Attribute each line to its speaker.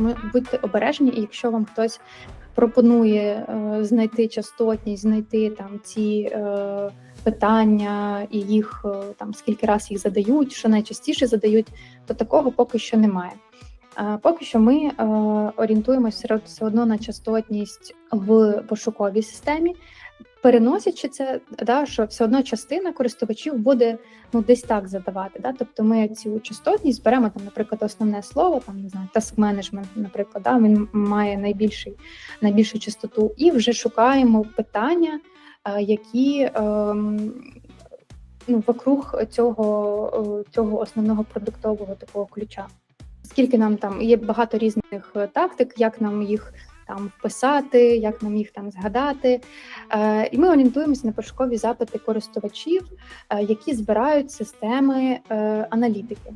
Speaker 1: тому будьте обережні, і якщо вам хтось пропонує е, знайти частотність, знайти там ці е, питання і їх е, там скільки раз їх задають, що найчастіше задають, то такого поки що немає. Е, Поки що ми е, орієнтуємося все одно на частотність в пошуковій системі, переносячи це, да, що все одно частина користувачів буде ну десь так задавати. Да? Тобто ми цю частотність беремо там, наприклад, основне слово, там не знаю, task management, наприклад, да? він має найбільший найбільшу частоту, і вже шукаємо питання, е, які ем, ну, вокруг цього, е, цього основного продуктового такого ключа. Скільки нам там є багато різних е, тактик, як нам їх там вписати, як нам їх там згадати. Е, і ми орієнтуємося на пошукові запити користувачів, е, які збирають системи е, аналітики.